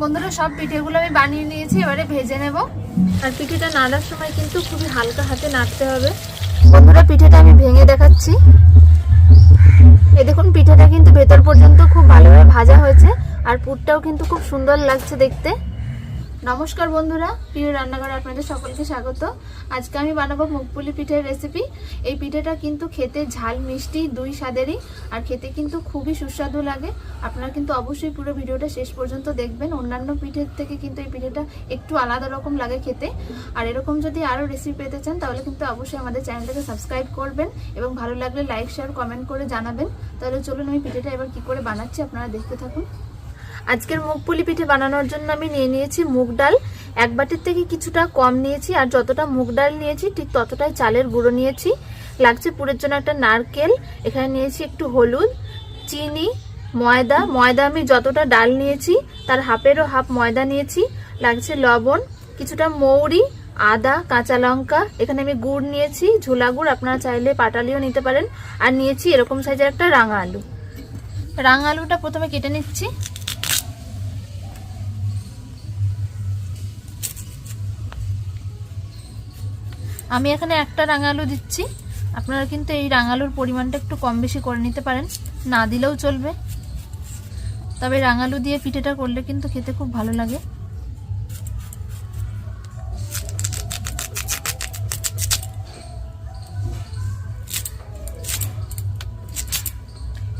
বন্ধুরা সব পিঠেগুলো আমি বানিয়ে নিয়েছি এবারে ভেজে নেব। আর পিঠেটা নাড়ার সময় কিন্তু খুবই হালকা হাতে নাড়তে হবে। বন্ধুরা পিঠেটা আমি ভেঙে দেখাচ্ছি। এ দেখুন পিঠেটা কিন্তু ভেতর পর্যন্ত খুব ভালোভাবে ভাজা হয়েছে আর পুরটাও কিন্তু খুব সুন্দর লাগছে দেখতে। নমস্কার বন্ধুরা, প্রিয় রান্নাঘরে আপনাদের সকলকে স্বাগত। আজকে আমি বানাবো মুগপুলি পিঠের রেসিপি এই পিঠেটা কিন্তু খেতে ঝাল, মিষ্টি, দুই স্বাদেরই, আর খেতে কিন্তু খুবই সুস্বাদু লাগে। আপনারা কিন্তু অবশ্যই পুরো ভিডিওটা শেষ পর্যন্ত দেখবেন। অন্যান্য পিঠের থেকে কিন্তু এই পিঠেটা একটু আলাদা রকম লাগে খেতে। আর এরকম যদি আরও রেসিপি পেতে চান, তাহলে কিন্তু অবশ্যই আমাদের চ্যানেলটাকে সাবস্ক্রাইব করবেন এবং ভালো লাগলে লাইক শেয়ার কমেন্ট করে জানাবেন। তাহলে চলুন আমি পিঠেটা এবার কি করে বানাচ্ছি, আপনারা দেখতে থাকুন। আজকের মুগ পুলি পিঠে বানানোর জন্য আমি নিয়ে নিয়েছি মুগ ডাল। এক বাটির থেকে কিছুটা কম নিয়েছি আর যতটা মুগ ডাল নিয়েছি, ঠিক ততটাই চালের গুঁড়ো নিয়েছি। লাগছে পুরের জন্য একটা নারকেল, এখানে নিয়েছি একটু হলুদ, চিনি, ময়দা। ময়দা আমি যতটা ডাল নিয়েছি, তার হাফেরও হাফ ময়দা নিয়েছি। লাগছে লবণ, কিছুটা মৌরি, আদা, কাঁচা লঙ্কা। এখানে আমি গুড় নিয়েছি, ঝোলা গুড়, আপনারা চাইলে পাটালিও নিতে পারেন। আর নিয়েছি এরকম সাইজের একটা রাঙা আলু। রাঙা আলুটা প্রথমে কেটে নিচ্ছি। আমি এখানে একটা রাঙালু দিচ্ছি। আপনারা কিন্তু এই রাঙালুর পরিমাণটা একটু কম বেশি করে নিতে পারেন। না দিলেও চলবে। তবে রাঙালু দিয়ে পিঠেটা করলে কিন্তু খেতে খুব ভালো লাগে।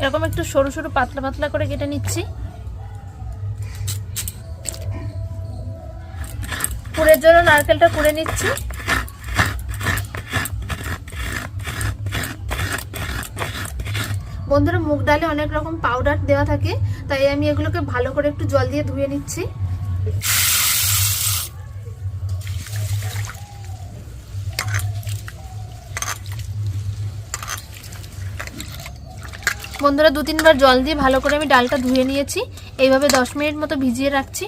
এরকম একটু সরু সরু পাতলা পাতলা করে কেটে নিচ্ছি। পুরের জন্য নারকেলটা কুড়ে নিচ্ছি। বন্ধুরা মুগ ডালে অনেক রকম পাউডার দেওয়া থাকে, তাই আমি এগুলোকে ভালো করে একটু জল দিয়ে ধুয়ে নিচ্ছি। বন্ধুরা দু তিনবার জল দিয়ে ভালো করে আমি ডালটা ধুয়ে নিয়েছি, এইভাবে দশ মিনিট মতো ভিজিয়ে রাখছি।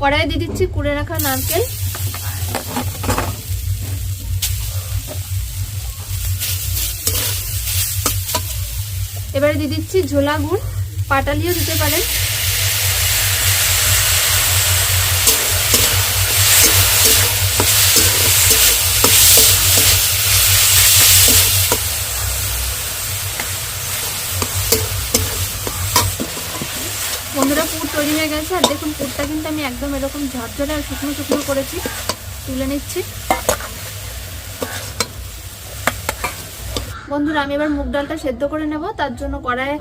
কড়াই দিয়ে দিচ্ছি কুড়ে রাখা নারকেল। এবারে দিয়ে দিচ্ছি ঝোলা গুড়, পাটালিও দিতে পারেন। বন্ধুরা, পুর তৈরি হয়ে গেছে। আর দেখুন, পুরটা কিন্তু আমি একদম এরকম ঝরঝরে আর শুকনো শুকনো করেছি। তুলে নিচ্ছি। বন্ধুরা, আমি এবার মুগ ডালটা সেদ্ধ করে নেব। তার জন্য কড়াইয়ে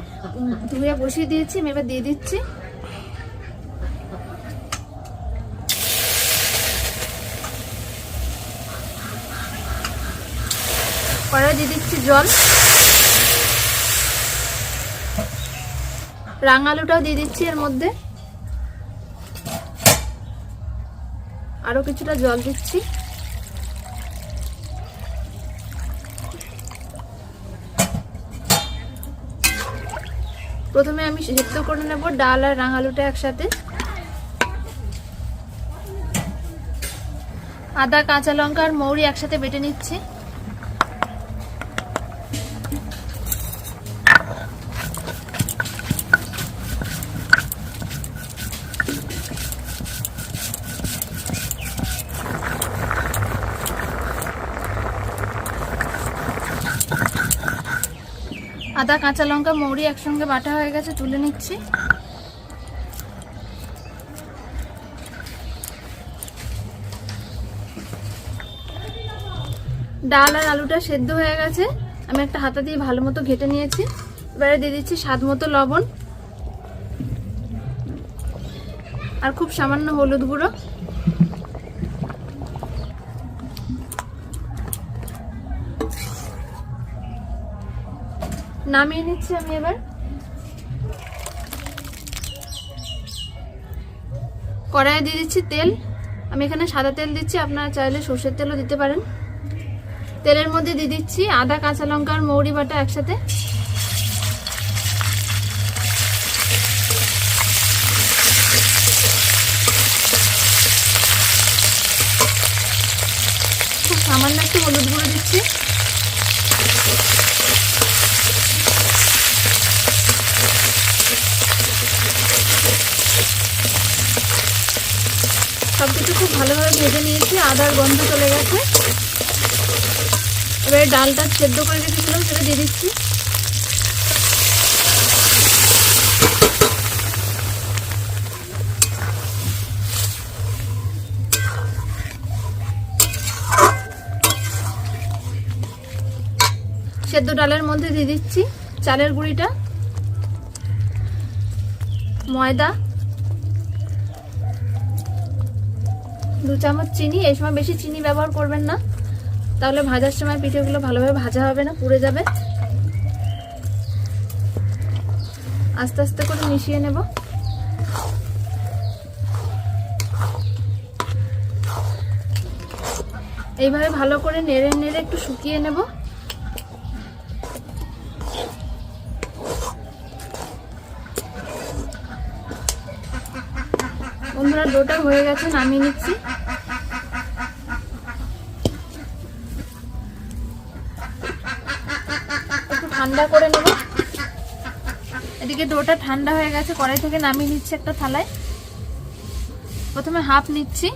ধুয়ে বসিয়ে দিয়েছি। আমি এবার দিয়ে দিচ্ছি। কড়াই দিয়ে দিচ্ছি জল। রাঙালুটাও দিয়ে দিচ্ছি এর মধ্যে। আরও কিছুটা জল দিচ্ছি। প্রথমে আমি সেদ্ধ করে নেব ডাল আর রাঙালুটা একসাথে। আদা, কাঁচা লঙ্কা আর মৌরি একসাথে বেটে নিচ্ছি। আদা, কাঁচা লঙ্কা, মৌরি একসঙ্গে বাটা হয়ে গেছে, তুলে নিচ্ছি। ডাল আর আলুটা সেদ্ধ হয়ে গেছে। আমি একটা হাতা দিয়ে ভালো মতো ঘেটে নিয়েছি। এবারে দিয়ে দিচ্ছি স্বাদ মতো লবণ। আর খুব সামান্য হলুদ গুঁড়ো। নামিয়ে নিচ্ছি আমি এবার। কড়াইয়ে দিয়ে দিচ্ছি তেল। আমি এখানে সাদা তেল দিচ্ছি, আপনারা চাইলে সর্ষের তেলও দিতে পারেন। তেলের মধ্যে দিয়ে দিচ্ছি আদা, কাঁচা লঙ্কা আর মৌরি বাটা একসাথে। খুব সামান্য একটু হলুদ গুঁড়ো দিচ্ছি। খুব ভালোভাবে ভেজে নিয়েছি, আদার গন্ধ চলে গেছে। এবারে ডালটা সেদ্ধ করে রেখেছিলাম, সেটা দিয়ে দিচ্ছি। সেদ্ধ ডালের মধ্যে দিয়ে দিচ্ছি চালের গুঁড়িটা, ময়দা দু চামচ চিনি, এই সময় বেশি চিনি ব্যবহার করবেন না। তাহলে ভাজার সময় পিঠেগুলো ভালোভাবে ভাজা হবে না, পুড়ে যাবে। আস্তে আস্তে করে মিশিয়ে নেব। এইভাবে ভালো করে নেড়ে নেড়ে একটু শুকিয়ে নেব। ডোটা হয়ে গেছে, নামিয়ে নিচ্ছি। একটু ঠান্ডা করে নেব। এদিকে ডোটা ঠান্ডা হয়ে গেছে, কড়াই থেকে নামিয়ে নিচ্ছি একটা থালায়। প্রথমে হাফ নিচ্ছি।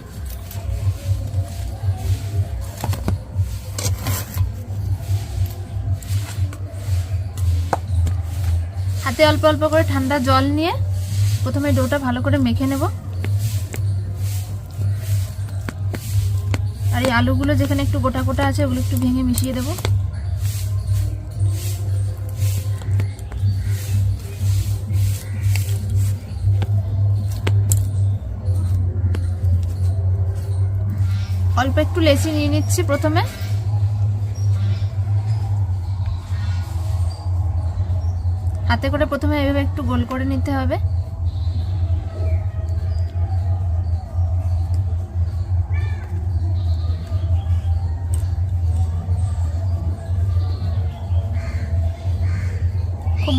হাতে অল্প অল্প করে ঠান্ডা জল নিয়ে প্রথমে ডোটা ভালো করে মেখে নেব। আর এই আলুগুলো যেখানে একটু গোটা গোটা আছে, ওগুলো একটু ভেঙে মিশিয়ে দেবো। অল্প একটু লেচি নিয়ে নিচ্ছি প্রথমে। হাতে করে প্রথমে এভাবে একটু গোল করে নিতে হবে।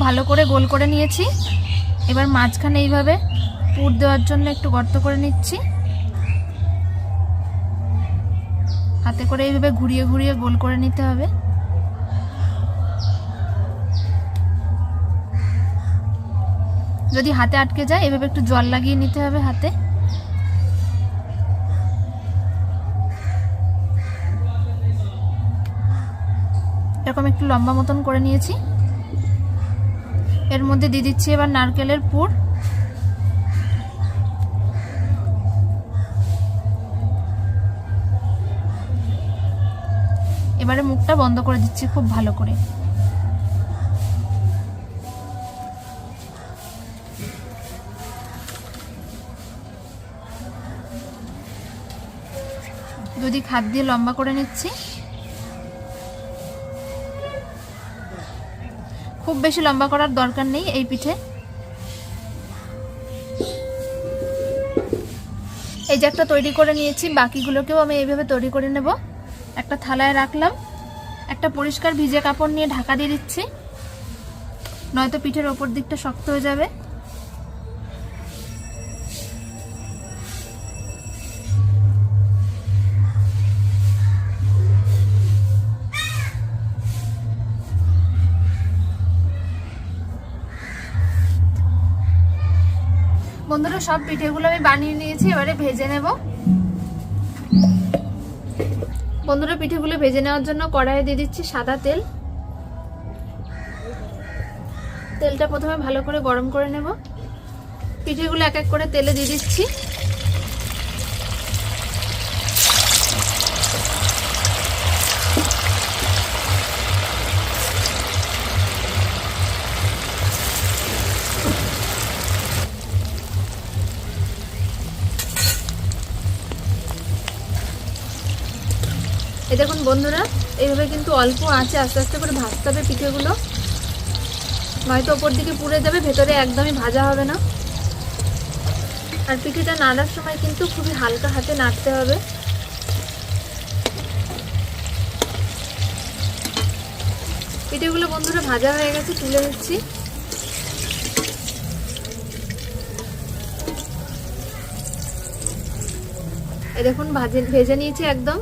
ভালো করে গোল করে নিয়েছি। এবার মাঝখানে এইভাবে পুর দেওয়ার জন্য একটু গর্ত করে নিচ্ছি। হাতে করে এইভাবে ঘুরিয়ে ঘুরিয়ে গোল করে নিতে হবে। যদি হাতে আটকে যায়, এভাবে একটু জল লাগিয়ে নিতে হবে হাতে। এরকম একটু লম্বা মতন করে নিয়েছি। এর মধ্যে দিয়ে দিচ্ছি এবার নারকেলের পুর। এবারে মুখটা বন্ধ করে দিচ্ছি খুব ভালো করে। যদি খাদ দিয়ে লম্বা করে নিচ্ছি। খুব বেশি লম্বা করার দরকার নেই এই পিঠে। এই যে একটা তৈরি করে নিয়েছি, বাকিগুলোকেও আমি এইভাবে তৈরি করে নেব। একটা থালায় রাখলাম। একটা পরিষ্কার ভিজে কাপড় নিয়ে ঢাকা দিয়ে দিচ্ছি। নয়তো পিঠের ওপর দিকটা শক্ত হয়ে যাবে। বন্ধুরা, সব পিঠেগুলো আমি বানিয়ে নিয়েছি, এবারে ভেজে নেব। বন্ধুরা, পিঠেগুলো ভেজে নেওয়ার জন্য কড়াইয়ে দিয়ে দিচ্ছি সাদা তেল। তেলটা প্রথমে ভালো করে গরম করে নেব। পিঠেগুলো এক এক করে তেলে দিয়ে দিচ্ছি। এই দেখুন বন্ধুরা, এইভাবে কিন্তু অল্প আঁচে আস্তে আস্তে করে ভাজতে হবে পিঠেগুলো। নয়তো ওপর দিকে পুড়ে যাবে, ভেতরে একদমই ভাজা হবে না। আর পিঠেটা নাড়ার সময় কিন্তু খুবই হালকা হাতে নাড়তে হবে। পিঠেগুলো বন্ধুরা ভাজা হয়ে গেছে, তুলে নিচ্ছি। দেখুন, ভাজে, ভেজে নিয়েছি একদম।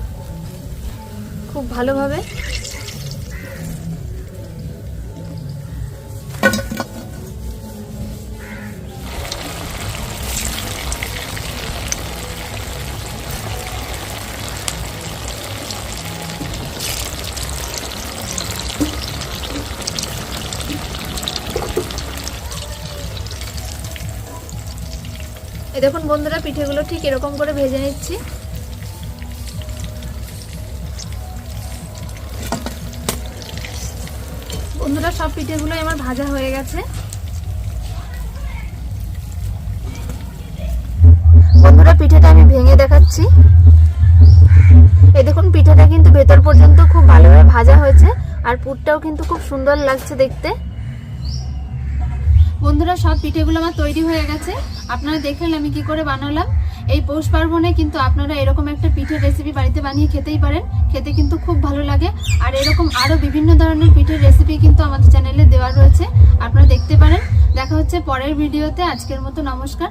খুব ভালোভাবে। দেখুন বন্ধুরা পিঠেগুলো ঠিক এরকম করে ভেজে নিচ্ছি। বন্ধুরা, সব পিঠেগুলো আমার ভাজা হয়ে গেছে। বন্ধুরা, পিঠেটা আমি ভেঙে দেখাচ্ছি। এই দেখুন, পিঠাটা কিন্তু ভেতর পর্যন্ত খুব ভালোভাবে ভাজা হয়েছে, আর পুরটাও কিন্তু খুব সুন্দর লাগছে দেখতে। বন্ধুরা, সব পিঠেগুলো আমার তৈরি হয়ে গেছে। আপনারা দেখলেন আমি কি করে বানালাম। এই পৌষ পার্বণে কিন্তু আপনারা এরকম একটা পিঠের রেসিপি বাড়িতে বানিয়ে খেতেই পারেন। খেতে কিন্তু খুব ভালো লাগে। আর এরকম আরও বিভিন্ন ধরনের পিঠের রেসিপি কিন্তু আমাদের চ্যানেলে দেওয়া রয়েছে। আপনারা দেখতে পারেন। দেখা হচ্ছে পরের ভিডিওতে আজকের মতো নমস্কার।